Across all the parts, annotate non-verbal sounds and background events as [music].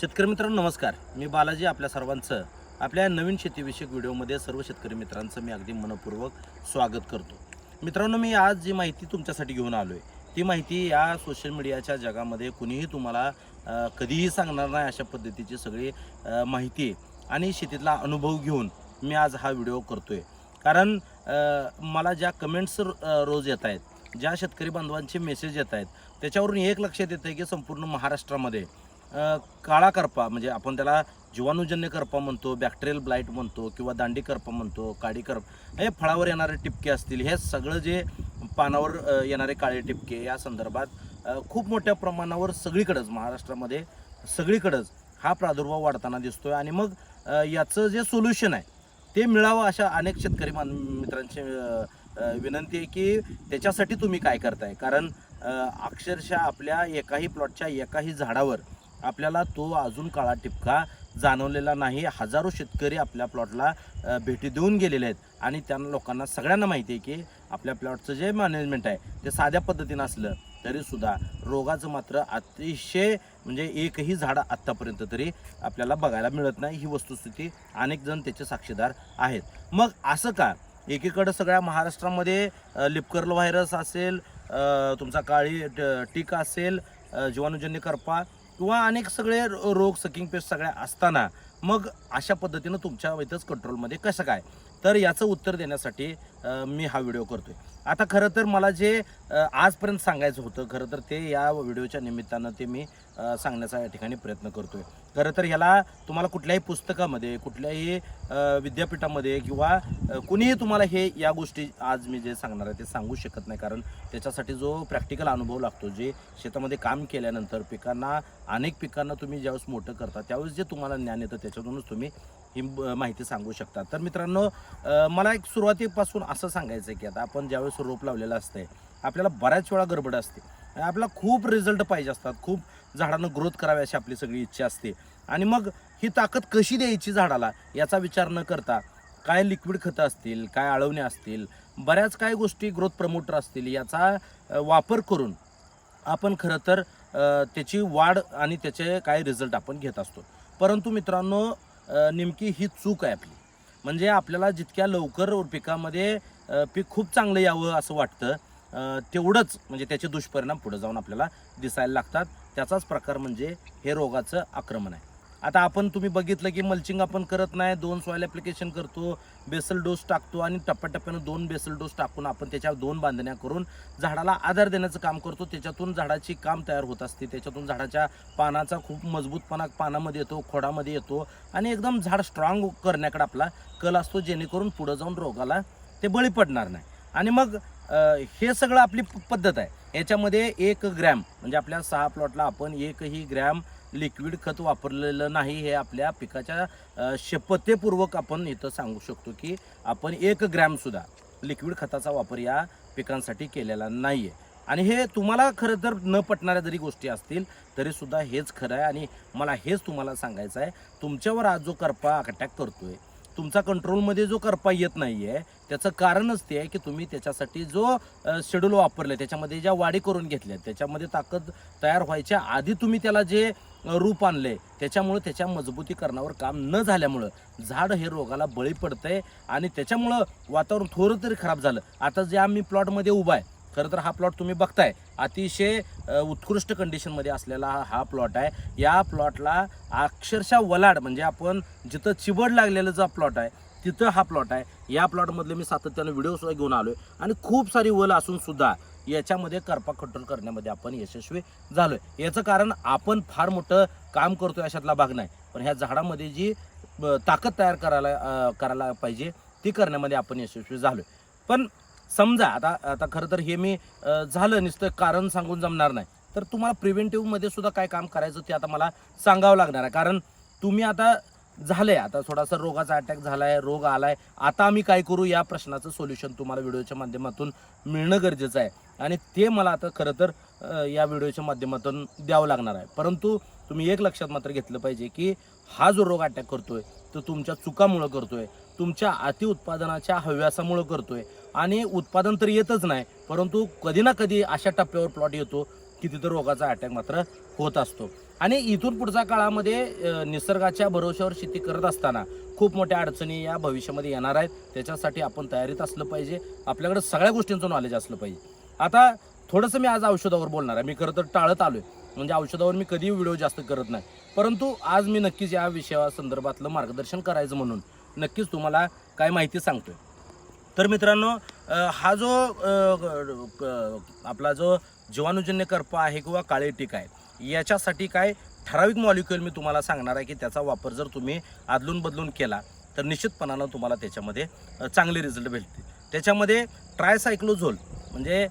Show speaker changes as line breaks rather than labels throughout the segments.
शेतकरी मित्रांनो नमस्कार. मी बालाजी आपल्या सर्वांचं आपल्या नवीन शेतीविषयक व्हिडिओमध्ये सर्व शेतकरी मित्रांचं मी अगदी मनपूर्वक स्वागत करतो. मित्रांनो मी आज जी माहिती तुमच्यासाठी घेऊन आलो आहे ती माहिती या सोशल मीडियाच्या जगामध्ये कुणीही तुम्हाला कधीही सांगणार नाही अशा पद्धतीची सगळी माहिती आणि शेतीतला अनुभव घेऊन मी आज हा व्हिडिओ करतो आहे कारण मला ज्या कमेंट्स रोज येत आहेत ज्या शेतकरी बांधवांचे मेसेज येत आहेत त्याच्यावरून एक लक्षात येतं आहे की संपूर्ण महाराष्ट्रामध्ये काळा करपा म्हणजे आपण त्याला जीवाणूजन्य करपा म्हणतो बॅक्टेरियल ब्लाईट म्हणतो किंवा दांडी करपा म्हणतो काडी करप हे फळावर येणारे टिपके असतील. हे सगळं जे पानावर येणारे काळे टिपके या संदर्भात खूप मोठ्या प्रमाणावर सगळीकडंच महाराष्ट्रामध्ये सगळीकडंच हा प्रादुर्भाव वाढताना दिसतोय. आणि मग याचं जे सोल्युशन आहे ते मिळावं अशा अनेक शेतकरी मान मित्रांची विनंती आहे की त्याच्यासाठी तुम्ही काय करताय? कारण अक्षरशः आपल्या एकाही प्लॉटच्या एकाही झाडावर आपल्याला तो अजून काळा टिपका जाणवलेला नाही. हजारो शेतकरी आपल्या प्लॉटला भेटी देऊन गेलेले आहेत. आणि त्यांना लोकांना सगळ्यांना माहिती आहे की आपल्या प्लॉटचं जे मॅनेजमेंट आहे ते साध्या पद्धतीनं असलं तरीसुद्धा रोगाचं मात्र अतिशय म्हणजे एकही झाड आत्तापर्यंत तरी आपल्याला बघायला मिळत नाही. ही वस्तुस्थिती अनेक जण त्याचे साक्षीदार आहेत. मग असं का? एकीकडं सगळ्या महाराष्ट्रामध्ये लिपकर्ल व्हायरस असेल तुमचा काळी ट- टीक असेल जीवाणूजन्य करपा किंवा अनेक सगळे रो- रोग सकिंग पेस्ट सगळ्या असताना मग अशा पद्धतीनं तुमच्या इथंच कंट्रोलमध्ये कसं काय? तर याचं उत्तर देण्यासाठी मी हा व्हिडिओ करतोय. आता खरं तर मला जे आजपर्यंत सांगायचं होतं खरं तर ते या व्हिडिओच्या निमित्तानं ते मी सांगण्याचा या ठिकाणी प्रयत्न करतोय. खरं तर ह्याला तुम्हाला कुठल्याही पुस्तकामध्ये कुठल्याही विद्यापीठामध्ये किंवा कुणीही तुम्हाला हे या गोष्टी आज मी जे सांगणार आहे ते सांगू शकत नाही. कारण त्याच्यासाठी जो प्रॅक्टिकल अनुभव लागतो जे शेतामध्ये काम केल्यानंतर पिकांना अनेक पिकांना तुम्ही ज्यावेळेस मोठं करता त्यावेळेस जे तुम्हाला ज्ञान येतं त्याच्यातूनच तुम्ही ही माहिती सांगू शकता तर मित्रांनो मला एक सुरुवातीपासून असं सांगायचं आहे की आता आपण ज्यावेळेस रोप लावलेलं असतंय आपल्याला बऱ्याच वेळा गडबड असते. आपल्याला खूप रिझल्ट पाहिजे असतात. खूप झाडांना ग्रोथ करावी अशी आपली सगळी इच्छा असते. आणि मग ही ताकद कशी द्यायची झाडाला याचा विचार न करता काय लिक्विड खतं असतील काय आळवणे असतील बऱ्याच काय गोष्टी ग्रोथ प्रमोटर असतील याचा वापर करून आपण खरं तर त्याची वाढ आणि त्याचे काय रिझल्ट आपण घेत असतो. परंतु मित्रांनो नेमकी ही चूक आहे आपली. म्हणजे आपल्याला जितक्या लवकर पिकामध्ये पीक खूप चांगलं यावं असं वाटतं तेवढंच म्हणजे त्याचे दुष्परिणाम पुढे जाऊन आपल्याला दिसायला लागतात. त्याचाच प्रकार म्हणजे हे रोगाचं आक्रमण आहे. आता आपण तुम्ही बघितलं की मल्चिंग आपण करत नाही दोन सॉईल ॲप्लिकेशन करतो बेसल डोस टाकतो आणि टप्प्याटप्प्यानं दोन बेसल डोस टाकून आपण त्याच्या दोन बांधण्या करून झाडाला आधार देण्याचं काम करतो. त्याच्यातून झाडाची काम तयार होत असते. त्याच्यातून झाडाच्या पानाचा खूप मजबूतपणा पानामध्ये येतो खोडामध्ये येतो आणि एकदम झाड स्ट्रॉंग करण्याकडे आपला कल असतो जेणेकरून पुढं जाऊन रोगाला ते बळी पडणार नाही. आणि मग हे सगळं आपली पद्धत आहे. याच्यामध्ये एक ग्रॅम म्हणजे आपल्या सहा प्लॉटला आपण एकही ग्रॅम लिक्विड खत वापरलेलं नाही हे आपल्या पिकाच्या शपथेपूर्वक आपण इथं सांगू शकतो की आपण एक ग्रॅमसुद्धा लिक्विड खताचा वापर या पिकांसाठी केलेला नाही आहे आणि हे तुम्हाला खरं तर न पटणाऱ्या जरी गोष्टी असतील तरीसुद्धा हेच खरं आहे आणि मला हेच तुम्हाला सांगायचं आहे. तुमच्यावर आज जो करपा अटॅक करतो आहे तुमचा कंट्रोलमध्ये जो करपा येत नाही आहे त्याचं कारणच ते आहे की तुम्ही त्याच्यासाठी जो शेड्यूल वापरले त्याच्यामध्ये ज्या वाढी करून घेतल्या त्याच्यामध्ये ताकद तयार व्हायच्या आधी तुम्ही त्याला जे रूप आणले त्याच्यामुळं त्याच्या मजबूतीकरणावर काम न झाल्यामुळं झाड हे रोगाला बळी पडतंय आणि त्याच्यामुळं वातावरण थोडं तरी खराब झालं. आता जे आम्ही प्लॉटमध्ये उभा आहे खरं तर हा प्लॉट तुम्ही बघताय. अतिशय उत्कृष्ट कंडिशनमध्ये असलेला हा हा प्लॉट आहे. या प्लॉटला अक्षरशः वलाड म्हणजे आपण जिथं चिबड लागलेलं जो प्लॉट आहे तिथं हा प्लॉट आहे. या प्लॉटमधले मी सातत्यानं व्हिडिओसुद्धा घेऊन आलो आहे आणि खूप सारी वल असूनसुद्धा याच्यामध्ये करपा कंट्रोल करण्यामध्ये आपण यशस्वी झालो आहे याचं कारण आपण फार मोठं काम करतो अशातला भाग नाही. पण ह्या झाडामध्ये जी ताकद तयार करायला करायला पाहिजे ती करण्यामध्ये आपण यशस्वी झालो पण समजा आता आता खरं तर हे मी झालं नुसतं कारण सांगून जमणार नाही. तर तुम्हाला प्रिव्हेंटिव्हमध्ये सुद्धा काय काम करायचं ते आता मला सांगावं लागणार आहे. कारण तुम्ही आता झालंय आता. थोडासा रोगाचा अटॅक झालाय रोग आलाय. आता आम्ही काय करू? या प्रश्नाचं सोल्युशन तुम्हाला व्हिडिओच्या माध्यमातून मिळणं गरजेचं आहे. आणि ते मला आता खरं तर या व्हिडिओच्या माध्यमातून द्यावं लागणार आहे. परंतु तुम्ही एक लक्षात मात्र घेतलं पाहिजे की हा जो रोग अटॅक करतोय तो तुमच्या चुकामुळं करतोय तुमच्या अतिउत्पादनाच्या हव्यासामुळं करतोय. आणि उत्पादन तर येतच नाही परंतु कधी ना कधी अशा टप्प्यावर प्लॉट येतो की तिथं रोगाचा अटॅक मात्र होत असतो. आणि इथून पुढच्या काळामध्ये निसर्गाच्या भरोश्यावर शेती करत असताना खूप मोठ्या अडचणी या भविष्यामध्ये येणार आहेत. त्याच्यासाठी आपण तयारीत असलं पाहिजे. आपल्याकडे सगळ्या गोष्टींचं नॉलेज असलं पाहिजे. आता थोडंसं मी आज औषधावर बोलणार आहे. मी खरं तर टाळत आलो आहे म्हणजे औषधावर मी कधीही व्हिडिओ जास्त करत नाही. परंतु आज मी नक्कीच या विषया संदर्भातलं मार्गदर्शन करायचं म्हणून नक्कीच तुम्हाला काय माहिती सांगतोय. तर मित्रांनो हा जो आपला जो जीवाणूजन्य करपा आहे किंवा काळे टीक आहे याच्यासाठी काय ठराविक मॉलिक्युल मी तुम्हाला सांगणार आहे की त्याचा वापर जर तुम्ही आदलून बदलून केला तर निश्चितपणानं तुम्हाला त्याच्यामध्ये चांगले रिझल्ट भेटतील. त्याच्यामध्ये ट्रायसायक्लोझोल म्हणजे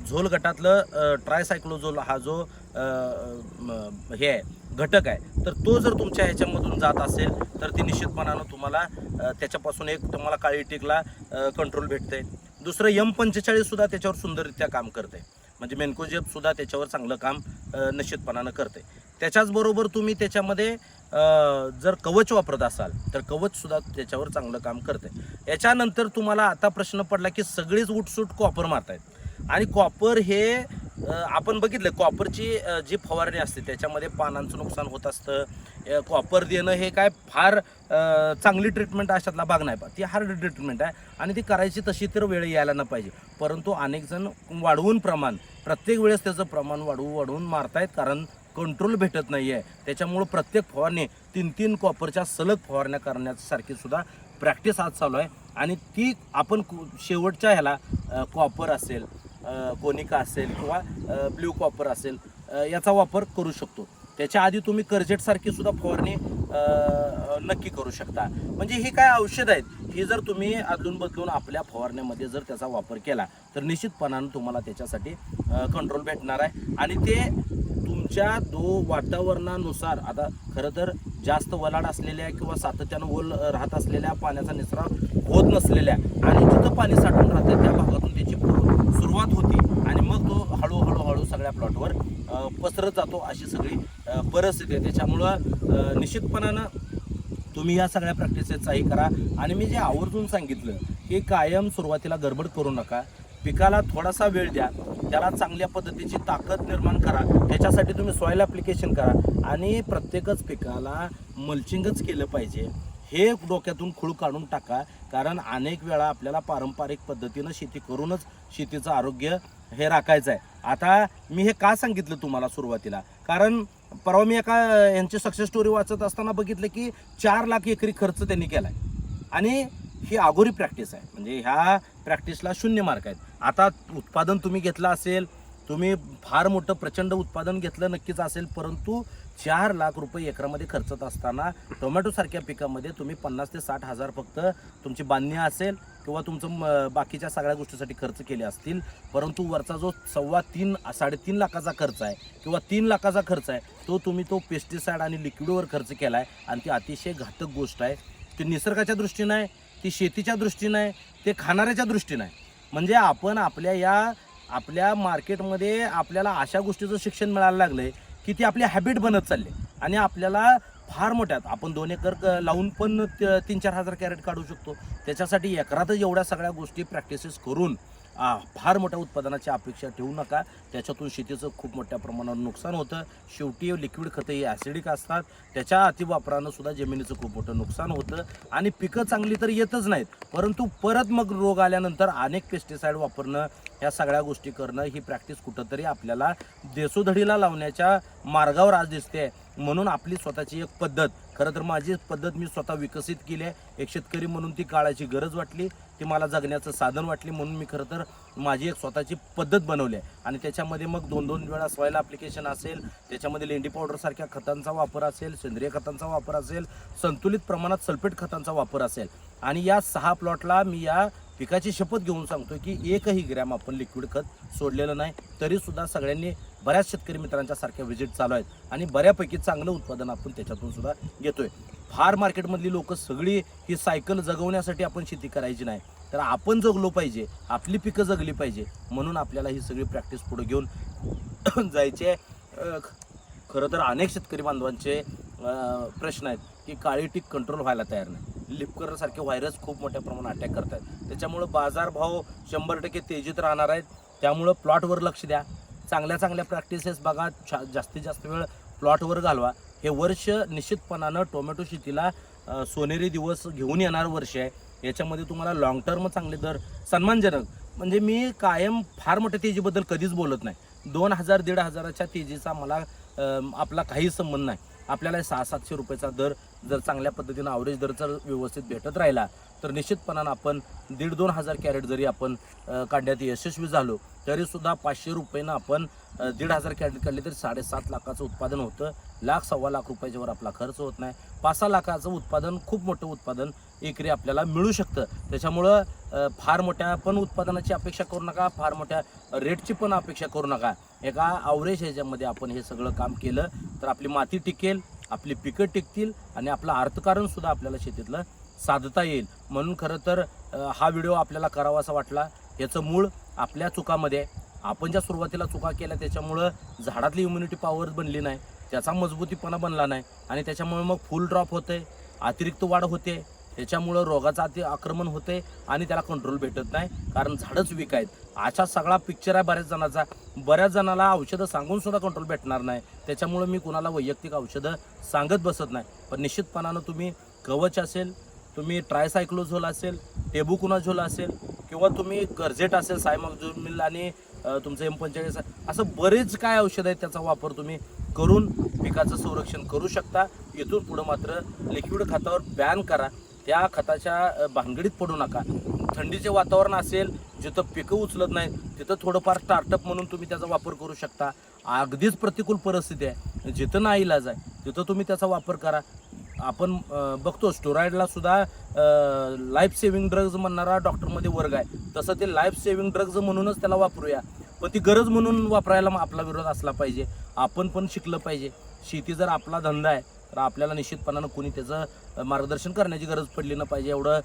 झोल गटातलं ट्रायसायक्लोझोल हा जो हे आहे घटक आहे तर तो जर तुमच्या ह्याच्यामधून जात असेल तर ती निश्चितपणानं तुम्हाला त्याच्यापासून एक तुम्हाला काळी टिकला कंट्रोल भेटते दुसरं यम पंचेचाळीससुद्धा त्याच्यावर सुंदररित्या काम करते म्हणजे मेनकोजेपसुद्धा त्याच्यावर चांगलं काम निश्चितपणानं करते त्याच्याचबरोबर तुम्ही त्याच्यामध्ये जर कवच वापरत असाल तर कवचसुद्धा त्याच्यावर चांगलं काम करते याच्यानंतर तुम्हाला आता प्रश्न पडला की सगळीच उठसूट कॉपर मारतायत. आणि कॉपर हे आपण बघितलं कॉपरची जी फवारणी असते त्याच्यामध्ये पानांचं नुकसान होत असतं. कॉपर देणं हे काय फार चांगली ट्रीटमेंट अशातला भाग नाही पा ती हार्ड ट्रीटमेंट आहे आणि ती करायची तशी तर वेळ यायला न पाहिजे. परंतु अनेक जण वाढवून प्रमाण प्रत्येक वेळेस त्याचं प्रमाण वाढवून वाढवून मारतायत कारण कंट्रोल भेटत नाही आहे त्याच्यामुळं प्रत्येक फवारणी तीन तीन कॉपरच्या सलग फवारण्या करण्यासारखी सुद्धा प्रॅक्टिस आज चालू आहे. आणि ती आपण कु- शेवटच्या ह्याला कॉपर असेल कोनिका असेल किंवा ब्ल्यू कॉपर असेल याचा वापर करू शकतो. त्याच्या आधी तुम्ही कर्जेटसारखी सुद्धा फवारणी नक्की करू शकता. म्हणजे हे काय औषधं आहेत ही जर तुम्ही अदलून बदलून आपल्या फवारण्यामध्ये जर त्याचा वापर केला तर निश्चितपणानं तुम्हाला त्याच्यासाठी कंट्रोल भेटणार आहे. आणि ते तुमच्या दो वातावरणानुसार आता खरं तर जास्त वलाड असलेल्या किंवा सातत्यानं ओल राहत असलेल्या पाण्याचा निचरा होत नसलेल्या आणि जिथं पाणी साठून राहतं त्या भागातून त्याची सुरुवात होती आणि मग तो हळूहळू हळू सगळ्या प्लॉटवर पसरत जातो अशी सगळी परिस्थिती आहे. त्याच्यामुळं निश्चितपणानं तुम्ही या सगळ्या प्रॅक्टिसेसचाही करा. आणि मी जे आवर्जून सांगितलं की कायम सुरुवातीला गडबड करू नका. पिकाला थोडासा वेळ द्या. त्याला चांगल्या पद्धतीची ताकद निर्माण करा. त्याच्यासाठी तुम्ही सॉईल ॲप्लिकेशन करा. आणि प्रत्येकच पिकाला मल्चिंगच केलं पाहिजे. हे डोक्यातून खूळ काढून टाका. कारण अनेक वेळा आपल्याला पारंपरिक पद्धतीनं शेती करूनच शेतीचं आरोग्य हे राखायचं आहे आता मी हे का सांगितलं तुम्हाला सुरुवातीला? कारण परवा मी एका यांची सक्सेस स्टोरी वाचत असताना बघितलं की चार लाख एकरी खर्च त्यांनी केला आहे आणि ही अगोरी प्रॅक्टिस आहे. म्हणजे ह्या प्रॅक्टिसला शून्य मार्क आहेत. आता उत्पादन तुम्ही घेतलं असेल तुम्ही फार मोठं प्रचंड उत्पादन घेतलं नक्कीच असेल परंतु चार लाख रुपये एकरामध्ये खर्चत असताना टोमॅटोसारख्या पिकामध्ये तुम्ही पन्नास ते साठ हजार फक्त तुमची बांधणी असेल किंवा तुमचं म- बाकीच्या सगळ्या गोष्टीसाठी खर्च केले असतील परंतु वरचा जो सव्वा तीन साडेतीन लाखाचा खर्च आहे किंवा तीन लाखाचा खर्च आहे तो तुम्ही तो पेस्टिसाईड आणि लिक्विडवर खर्च केला आहे आणि ती अतिशय घातक गोष्ट आहे. ती निसर्गाच्या दृष्टीनं आहे ती शेतीच्या दृष्टीनं आहे ते खाणाऱ्याच्या दृष्टीनं आहे. म्हणजे आपण आपल्या या आपल्या मार्केटमध्ये आपल्याला अशा गोष्टीचं शिक्षण मिळायला लागलं आहे की ती आपली हॅबिट बनत चालली. आणि आपल्याला फार मोठ्यात आपण दोन एकर क- लावून पण त- तीन चार हजार कॅरेट काढू शकतो. त्याच्यासाठी एकरातच एवढ्या सगळ्या गोष्टी प्रॅक्टिसेस करून आ, फार मोठ्या उत्पादनाची अपेक्षा ठेवू नका. त्याच्यातून शेतीचं खूप मोठ्या प्रमाणावर नुकसान होतं. शेवटी लिक्विड खतं ही ॲसिडिक असतात. त्याच्या अतिवापरानं सुद्धा जमिनीचं खूप मोठं नुकसान होतं. आणि पिकं चांगली तर येतच नाहीत. परंतु परत मग रोग आल्यानंतर अनेक पेस्टिसाईड वापरणं ह्या सगळ्या गोष्टी करणं ही प्रॅक्टिस कुठंतरी आपल्याला देसोधडीला लावण्याच्या मार्गावर आज दिसते म्हणून आपली स्वतःची एक पद्धत. खरं तर माझी पद्धत मी स्वतः विकसित केली आहे. एक शेतकरी म्हणून ती काळाची गरज वाटली ती मला जगण्याचं साधन वाटली म्हणून मी खरं तर माझी एक स्वतःची पद्धत बनवली आहे. आणि त्याच्यामध्ये मग दोन दोन वेळा सॉईल ॲप्लिकेशन असेल त्याच्यामध्ये लेंडी पावडरसारख्या खतांचा वापर असेल सेंद्रिय खतांचा वापर असेल संतुलित प्रमाणात सल्फेट खतांचा वापर असेल. आणि या सहा प्लॉटला मी या पिकाची शपथ घेऊन सांगतो की एकही ग्रॅम आपण लिक्विड खत सोडलेलं नाही. तरी सुद्धा सगळ्यांनी बऱ्याच शेतकरी मित्रांच्या सारख्या व्हिजिट चालू आहेत. आणि बऱ्यापैकी चांगलं उत्पादन आपण त्याच्यातून सुद्धा घेतोय. फार मार्केटमधली लोक सगळी ही सायकल जगवण्यासाठी आपण शेती करायची नाही. तर आपण जगलो पाहिजे आपली पिकं जगली पाहिजे म्हणून आपल्याला ही सगळी प्रॅक्टिस पुढे घेऊन [coughs] जायचे ख- खरं तर अनेक शेतकरी बांधवांचे प्रश्न आहेत की काळी टीक कंट्रोल व्हायला तयार नाही. लिपकरसारखे व्हायरस खूप मोठ्या प्रमाणात अटॅक करतात. त्याच्यामुळं बाजारभाव शंभर टक्के तेजीत राहणार आहेत. त्यामुळं प्लॉटवर लक्ष द्या. चांगल्या चांगल्या प्रॅक्टिसेस बघा. छा- जास्तीत जास्त वेळ प्लॉटवर घालवा. हे वर्ष निश्चितपणानं टोमॅटो शेतीला सोनेरी दिवस घेऊन येणार वर्ष आहे. याच्यामध्ये तुम्हाला लॉंग टर्म चांगले दर. सन्मानजनक. म्हणजे मी कायम फार मोठ्या तेजीबद्दल कधीच बोलत नाही. दोन हजार दीड हजाराच्या तेजीचा मला आपला काही संबंध नाही. आपल्याला सहा सातशे रुपयाचा दर जर चांगल्या पद्धतीनं ॲव्हरेज दर जर व्यवस्थित भेटत राहिला तर निश्चितपणानं आपण दीड दोन हजार कॅरेट जरी आपण काढण्यात यशस्वी झालो तरीसुद्धा पाचशे रुपयेनं आपण दीड हजार कॅरेट काढले तरी साडेसात लाखाचं उत्पादन होतं. लाख सव्वा लाख रुपयाच्यावर आपला खर्च होत नाही. पाच सहा लाखाचं उत्पादन खूप मोठं उत्पादन एकरी आपल्याला मिळू शकतं. त्याच्यामुळं फार मोठ्या पण उत्पादनाची अपेक्षा करू नका फार मोठ्या रेटची पण अपेक्षा करू नका. एका अवरेज ह्याच्यामध्ये आपण हे सगळं काम केलं तर आपली माती टिकेल आपली पिकं टिकतील आणि आपलं अर्थकारणसुद्धा आपल्याला शेतीतलं साधता येईल. म्हणून खरं तर हा व्हिडिओ आपल्याला करावासा वाटला. याचं मूळ आपल्या चुकामध्ये आपण ज्या सुरुवातीला चुका केल्या त्याच्यामुळं झाडातली इम्युनिटी पॉवर बनली नाही त्याचा मजबूतीपणा बनला नाही आणि त्याच्यामुळे मग फुल ड्रॉप होते अतिरिक्त वाढ होते त्याच्यामुळं रोगाचं अति आक्रमण होते आणि त्याला कंट्रोल भेटत नाही. कारण झाडच वीक आहेत. असा सगळा पिक्चर आहे बऱ्याच जणाचा. बऱ्याच जणाला औषधं सांगून सुद्धा कंट्रोल भेटणार नाही. त्याच्यामुळं मी कुणाला वैयक्तिक औषधं सांगत बसत नाही. पण निश्चितपणानं तुम्ही कवच असेल तुम्ही ट्रायसायक्लोझोल असेल टेबुकुनाझोल असेल किंवा तुम्ही गर्जेट असेल सायमॉक्झोमिल आणि तुमचं एम पंचेचाळीस असं बरेच काय औषध आहेत त्याचा वापर तुम्ही करून पिकाचं संरक्षण करू शकता. इथून पुढं मात्र लिक्विड खतावर बॅन करा. त्या खताच्या भानगडीत पडू नका. थंडीचे वातावरण असेल जिथं पिकं उचलत नाही तिथं थोडंफार स्टार्टअप म्हणून तुम्ही त्याचा वापर करू शकता. अगदीच प्रतिकूल परिस्थिती आहे. जिथं नाही इलाज आहे तिथं तुम्ही त्याचा वापर करा. आपण बघतो स्टोराईडला सुद्धा लाईफ सेव्हिंग ड्रग्ज म्हणणारा डॉक्टरमध्ये वर्ग आहे. तसं ते लाईफ सेव्हिंग ड्रग्ज म्हणूनच त्याला वापरूया. पण ती गरज म्हणून वापरायला मग आपला विरोध असला पाहिजे. आपण पण शिकलं पाहिजे. शेती जर आपला धंदा आहे तर आपल्याला निश्चितपणानं कोणी त्याचं मार्गदर्शन करण्याची गरज पडली ना पाहिजे. एवढं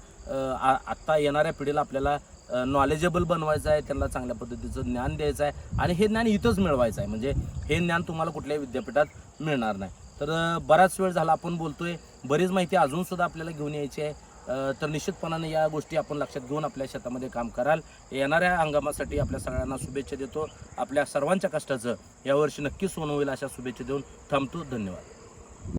आ- आत्ता येणाऱ्या पिढीला आपल्याला नॉलेजेबल बनवायचं आहे. त्यांना चांगल्या पद्धतीचं ज्ञान द्यायचं आहे. आणि हे ज्ञान इथंच मिळवायचं आहे. म्हणजे हे ज्ञान तुम्हाला कुठल्याही विद्यापीठात मिळणार नाही. तर बराच वेळ झाला आपण बोलतोय. बरीच माहिती अजून सुद्धा आपल्याला घेऊन यायची आहे. तर निश्चितपणाने या गोष्टी आपण लक्षात घेऊन आपल्या शेतामध्ये काम कराल. येणाऱ्या हंगामासाठी आपल्या सगळ्यांना शुभेच्छा देतो. आपल्या सर्वांच्या कष्टाचं यावर्षी नक्कीच सोनं होईल अशा शुभेच्छा देऊन थांबतो. धन्यवाद.